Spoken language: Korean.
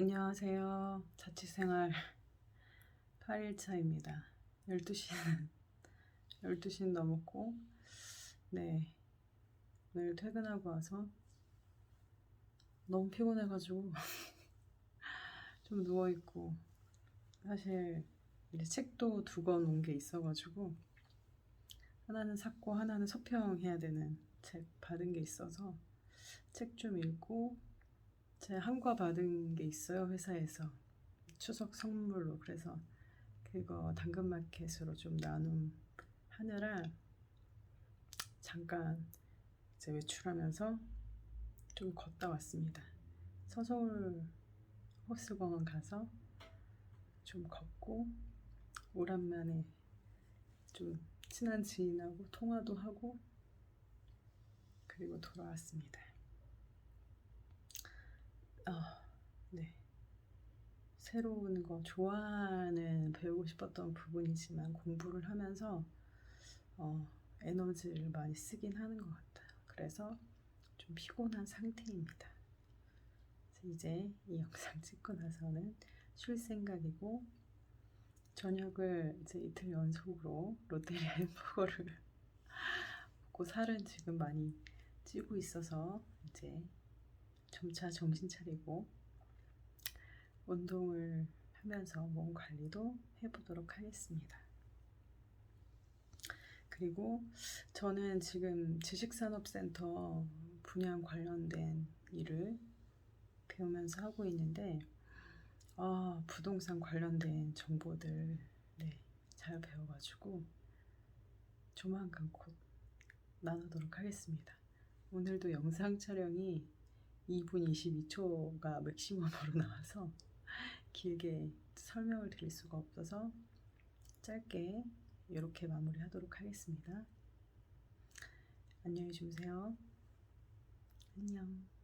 안녕하세요. 자취생활 8일차입니다. 12시는 12시는 넘었고 네. 오늘 퇴근하고 와서 너무 피곤해가지고 좀 누워있고 사실 이제 책도 두 권 온 게 있어가지고 하나는 샀고 하나는 서평해야 되는 책 받은 게 있어서 책 좀 읽고 제 한과 받은 게 있어요 회사에서 추석 선물로 그래서 그거 당근마켓으로 좀 나눔 하느라 잠깐 이제 외출하면서 좀 걷다 왔습니다. 서서울 호수공원 가서 좀 걷고 오랜만에 좀 친한 지인하고 통화도 하고 그리고 돌아왔습니다. 아, 네. 새로운 거 좋아하는 배우고 싶었던 부분이지만 공부를 하면서 어, 에너지를 많이 쓰긴 하는 것 같아요. 그래서 좀 피곤한 상태입니다. 이제 이 영상 찍고 나서는 쉴 생각이고 저녁을 이제 이틀 연속으로 롯데리아 햄버거를 먹고 살은 지금 많이 찌고 있어서 이제 점차 정신 차리고 운동을 하면서 몸 관리도 해보도록 하겠습니다. 그리고 저는 지금 지식산업센터 분양 관련된 일을 배우면서 하고 있는데, 아, 부동산 관련된 정보들, 네, 잘 배워가지고, 조만간 곧 나누도록 하겠습니다. 오늘도 영상 촬영이 2분 22초가 맥시멈으로 나와서 길게 설명을 드릴 수가 없어서 짧게 이렇게 마무리하도록 하겠습니다. 안녕히 주무세요. 안녕.